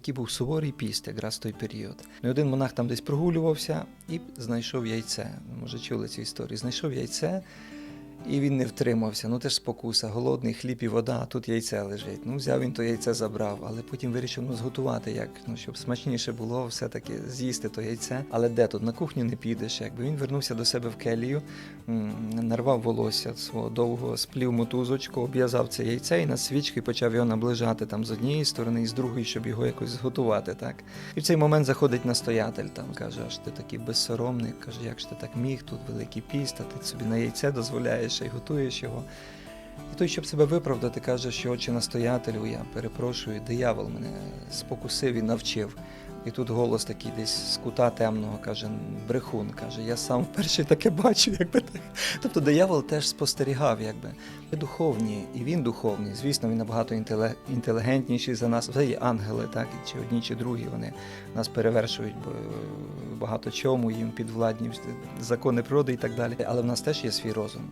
Який був суворий піст, якраз той період. Ну, один монах там десь прогулювався і знайшов яйце. Може, чули цю історію. Знайшов яйце, і він не втримався. Ну теж спокуса, голодний хліб і вода, а тут яйце лежить. Ну, взяв він то яйце, забрав, але потім вирішив ну, зготувати, як, ну, щоб смачніше було все-таки з'їсти то яйце. Але де тут? На кухню не підеш. Якби він вернувся до себе в келію, нарвав волосся свого довго, сплів мотузочку, обв'язав це яйце і на свічки почав його наближати там з однієї сторони і з другої, щоб його якось зготувати. Так? І в цей момент заходить настоятель, там каже, аж ти такий безсоромний, каже, як ж ти так міг, тут великий піст, а ти собі на яйце дозволяєш і готуєш його. І той, щоб себе виправдати, каже, що отче настоятелю, я перепрошую, диявол мене спокусив і навчив. І тут голос такий десь з кута темного каже, брехун, каже, я сам вперше таке бачу, якби так. Тобто диявол теж спостерігав, якби. Ми духовні, і він духовний. Звісно, він набагато інтелігентніший за нас. Все є ангели, так, чи одні, чи другі, вони нас перевершують бо, багато чому, їм підвладні закони природи і так далі. Але в нас теж є свій розум.